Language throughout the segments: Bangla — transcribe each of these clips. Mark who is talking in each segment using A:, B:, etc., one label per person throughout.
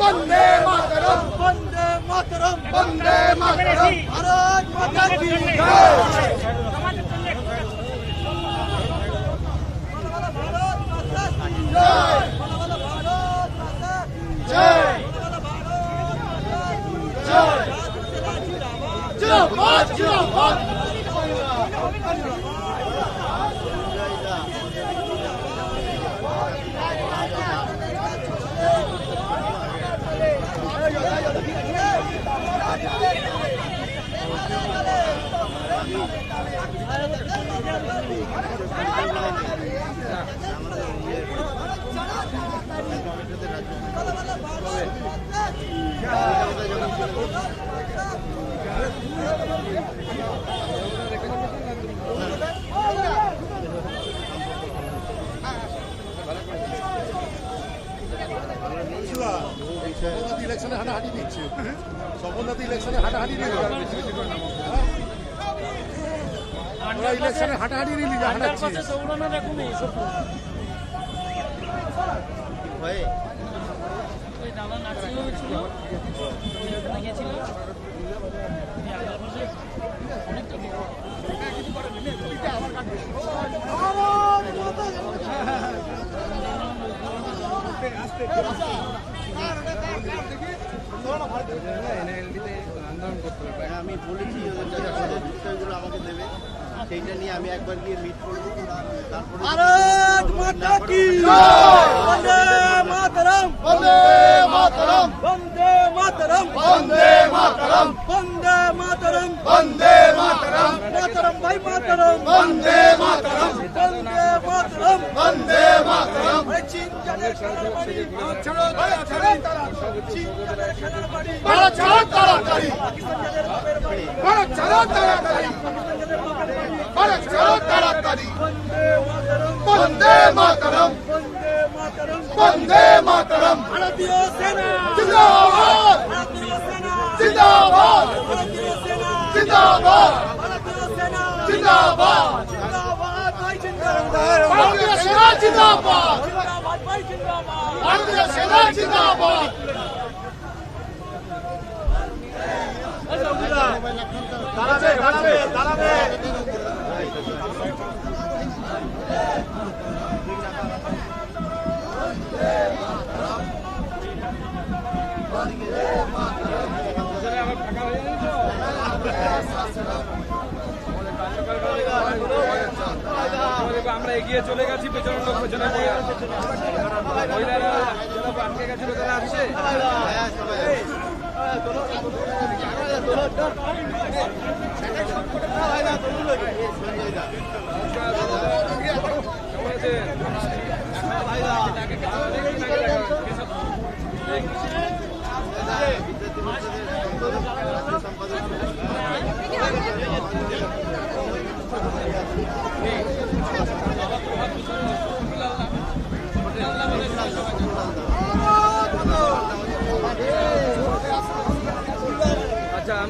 A: বন্দে মাতরম
B: বন্দে মাতরম
A: বন্দে মাতরম।
B: ভারত মাতা কি জয়।
A: জয়। জয়। জয়। জিন্দাবাদ
C: ইলেকশনে হাঁটাহাঁটি দিচ্ছে। সফলনাথ ইলেকশনে হাঁটাহাঁটি দিল। ওরা ইলেকশনে হাঁটাহাঁটি নিলি
D: আমি বলেছি ওদের বিষয়গুলো আমাকে দেবে সেইটা নিয়ে আমি একবার গিয়ে মিট করব। তারপরে
B: ভারত মাতা কি বন্দে মাতরম।
A: বন্দে মাতরম।
B: বন্দে মাতরম।
A: বন্দে মাতরম।
B: বন্দে মাতরম।
A: বন্দে মাতরম।
B: মাতরম ভাই মাতরম।
A: বন্দে মাতরম
B: বন্দে মাতরম
A: বন্দে মাতরম
B: এই চিন্তানের খেলার বাড়ি ছাড়ো চিন্তানের খেলার বাড়ি
A: ভারত ছাড়ো তাড়াতাড়ি
B: পাকিস্তানের বাপের বাড়ি
A: ভারত ছাড়ো তাড়াতাড়ি
B: পাকিস্তানের বাপের বাড়ি
A: ভারত ছাড়ো তাড়াতাড়ি
B: বন্দে মাতরম
A: বন্দে মাতরম
B: ভারতীয় সেনা
A: জিন্দাবাদ জিন্দাবাদ জিন্দাবাদ জিন্দাবাদ
B: জিন্দাবাদ
A: ভারতীয় সেনা জিন্দাবাদ
B: জিন্দাবাদ ভাই জিন্দাবাদ
A: ভারতীয় সেনা
E: আমরা এগিয়ে চলে গেছি পেছনের লোক পেছনে আসছে?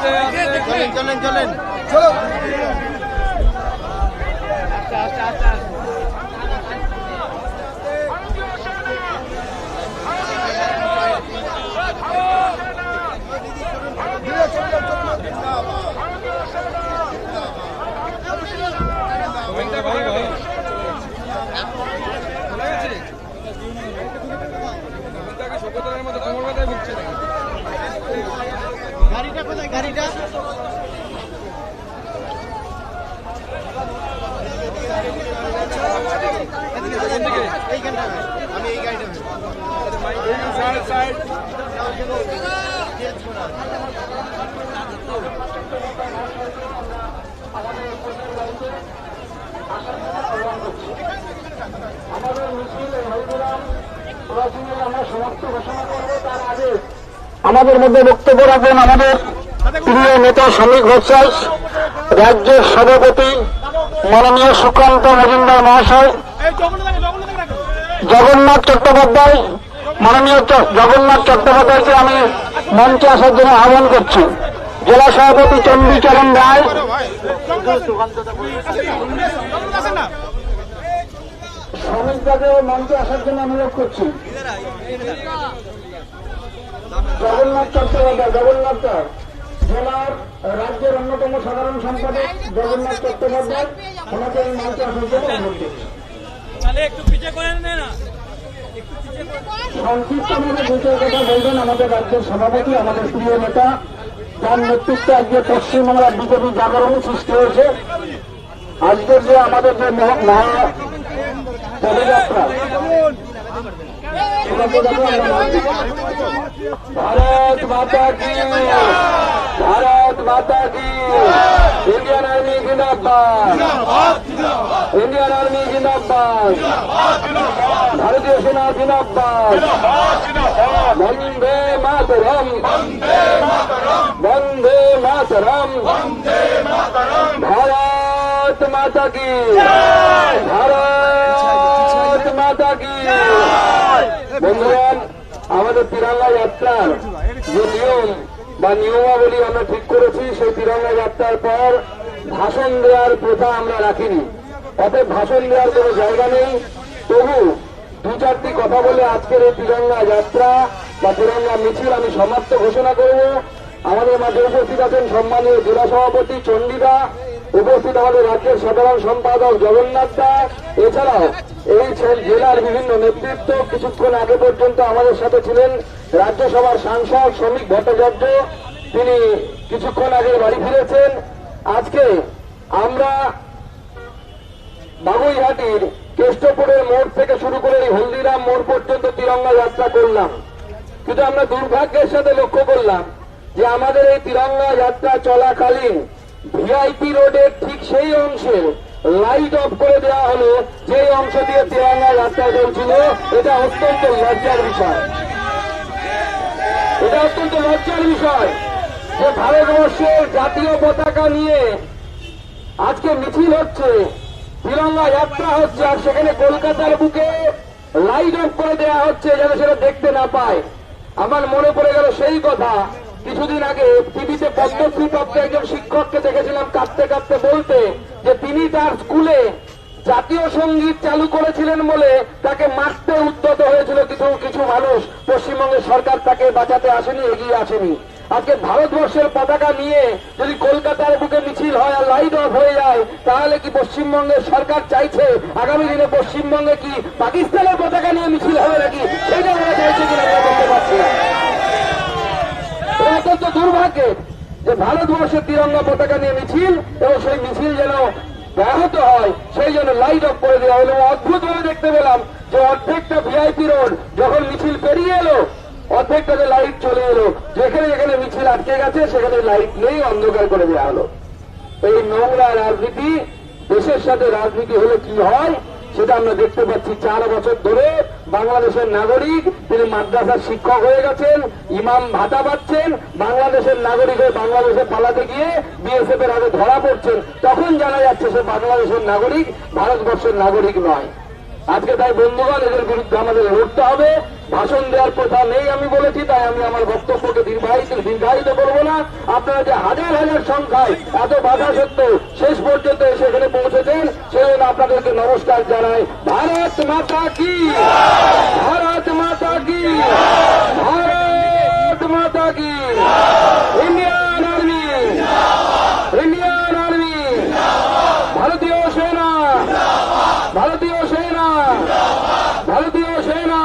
D: চলেন চলেন চলেন
E: চলে। শোকতারের মতো কোমর ব্যথায় ভুগছে
D: গাড়িটা কোথায়? গাড়িটা?
F: আমাদের মিছিল আমরা সমাপ্ত ঘোষণা করব তার আগে আমাদের মধ্যে বক্তব্য রাখবেন আমাদের প্রিয় নেতা শ্রমিক ঘোষাল রাজ্যের সভাপতি মাননীয় সুকান্ত মজুমদার মহাশয়, জগন্নাথ চট্টোপাধ্যায়, মাননীয় জগন্নাথ চট্টোপাধ্যায়কে আমি মঞ্চে আসার জন্য আহ্বান করছি। জেলা সভাপতি চণ্ডীচরণ রায়। শ্রমিকদাকে মঞ্চে আসার জন্য অনুরোধ করছি। জগন্নাথ চট্টোপাধ্যায় জগন্নাথ জেলার রাজ্যের অন্যতম সাধারণ সম্পাদক জগন্নাথ চট্টোপাধ্যায়। ওনাকে এই মঞ্চে আসার জন্য অনুরোধ সংক্ষিপ্তভাবে দুটোর কথা বলবেন আমাদের রাজ্যের সভাপতি আমাদের প্রিয় নেতা। তার নেতৃত্বে আজকে পশ্চিমবাংলার বিজেপি জাগরণ সৃষ্টি হয়েছে। আজকের যে আমাদের যে মহা- भारत माता की भारत माता की इंडियन आर्मी जिंदाबाद इंडियन आर्मी जिंदाबाद भारतीय सेना जिंदाबाद वंदे मातरम वंदे मातरम भारत माता की भारत আমাদের তিরঙ্গা যাত্রার যে নিয়ম বা নিয়মাবলী আমরা ঠিক করেছি, সেই তিরঙ্গা যাত্রার পর ভাষণ দেওয়ার প্রথা আমরা রাখিনি। অতএব ভাষণ দেওয়ার কোন জায়গা নেই। তবু দু চারটি কথা বলে আজকের এই তিরঙ্গা যাত্রা বা তিরঙ্গা মিছিল আমি সমাপ্ত ঘোষণা করব। আমাদের মাঝে উপস্থিত আছেন সম্মানীয় জেলা সভাপতি চণ্ডীদা উপস্থিত আমাদের রাজ্যের সাধারণ সম্পাদক জগন্নাথ দা। এছাড়াও এই জেলার বিভিন্ন নেতৃত্ব কিছুক্ষণ আগে পর্যন্ত আমাদের সাথে ছিলেন রাজ্যসভার সাংসদ শ্রমিক ভট্টাচার্য। তিনি কিছুক্ষণ আগে বাড়ি ফিরেছেন। আজকে আমরা বাবুইহাটির কেষ্টপুরের মোড় থেকে শুরু করে এই হলদিরাম মোড় পর্যন্ত তিরঙ্গা যাত্রা করলাম। কিন্তু আমরা দুর্ভাগ্যের সাথে লক্ষ্য করলাম যে আমাদের এই তিরঙ্গা যাত্রা চলাকালীন ভিআইপি রোডের ঠিক সেই অংশের লাইট অফ করে দেওয়া হলো যে অংশ দিয়ে তিরঙ্গা যাত্রা চলছিল, এটা অত্যন্ত লজ্জার বিষয়। এটা অত্যন্ত লজ্জার বিষয় যে ভারতবর্ষের জাতীয় পতাকা নিয়ে আজকে মিছিল হচ্ছে। তিরঙ্গা যাত্রা হচ্ছে, আর সেখানে কলকাতার বুকে লাইট অফ করে দেওয়া হচ্ছে, যেন সেটা দেখতে না পায়। আমার মনে পড়ে গেল সেই কথা। কিছুদিন আগে টিভিতে পদ্মশ্রী প্রাপ্ত একজন শিক্ষককে দেখেছিলাম কাঁদতে কাঁদতে বলতে যে তিনি তার স্কুলে জাতীয় সংগীত চালু করেছিলেন বলে তাকে মারতে উদ্যত হয়েছিল কিছু কিছু মানুষ। পশ্চিমবঙ্গের সরকার তাকে বাঁচাতে আসেনি, এগিয়ে আসেনি। আজকে ভারতবর্ষের পতাকা নিয়ে যদি কলকাতার বুকে মিছিল হয় আর লাইট অফ হয়ে যায়, তাহলে কি পশ্চিমবঙ্গের সরকার চাইছে? আগামী দিনে পশ্চিমবঙ্গে কি পাকিস্তানের পতাকা নিয়ে মিছিল হবে নাকি? সেটা ওরা চাইছে কিনা আমরা বলতে পারছি না। অত্যন্ত দুর্ভাগ্যের যে ভারতবর্ষের তিরঙ্গা পতাকা নিয়ে মিছিল, এবং সেই মিছিল যেন ব্যাহত হয়, সেই জন্য লাইট অফ করে দেওয়া হলো। অদ্ভুত ভাবে দেখতে পেলাম যে অর্ধেকটা ভিআইপি রোড যখন মিছিল পেরিয়ে এলো, অর্ধেকটা যে লাইট চলে এলো, যেখানে যেখানে মিছিল আটকে গেছে, সেখানে লাইট নেই, অন্ধকার করে দেওয়া হলো। এই নোংরা রাজনীতি, দেশের সাথে রাজনীতি হলে কি হয়? সেটা আমরা দেখতে পাচ্ছি চার বছর ধরে বাংলাদেশের নাগরিক, তিনি মাদ্রাসার শিক্ষক হয়ে গেছেন, ইমাম ভাতা পাচ্ছেন, বাংলাদেশের নাগরিক হয়ে বাংলাদেশে পালাতে গিয়ে বিএসএফ এর হাতে ধরা পড়ছেন। তখন জানা যাচ্ছে সে বাংলাদেশের নাগরিক, ভারতবর্ষের নাগরিক নয়। আজকে তাই বন্ধুগণ, এদের বিরুদ্ধে আমাদের লড়তে হবে। ভাষণ দেওয়ার কথা নেই আমি বলেছি, তাই আমি আমার বক্তব্যকে দীর্ঘায়িত দীর্ঘায়িত করব না। আপনারা যে হাজার হাজার সংখ্যায় এত বাধা সত্ত্বেও শেষ পর্যন্ত এসে আপনাদেরকে নমস্কার জানাই। ভারত মাতা কি? ভারত মাতা কি? ভারত মাতা কি? Indian army. Indian army. ভারতীয় সেনা। ভারতীয় সেনা। ভারতীয় সেনা।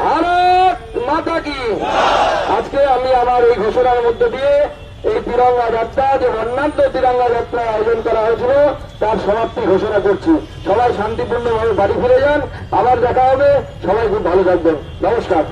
F: ভারত মাতা কি? আজকে আমি আমার এই ঘোষণার মধ্যে দিয়ে তিরঙ্গা যাত্রা, যে বর্ণাঢ্য তিরঙ্গা যাত্রা আয়োজন করা হয়েছিল, তার সমাপ্তি ঘোষণা করছি। সবাই শান্তিপূর্ণভাবে বাড়ি ফিরে যান, আবার দেখা হবে। সবাই খুব ভালো থাকবেন। নমস্কার।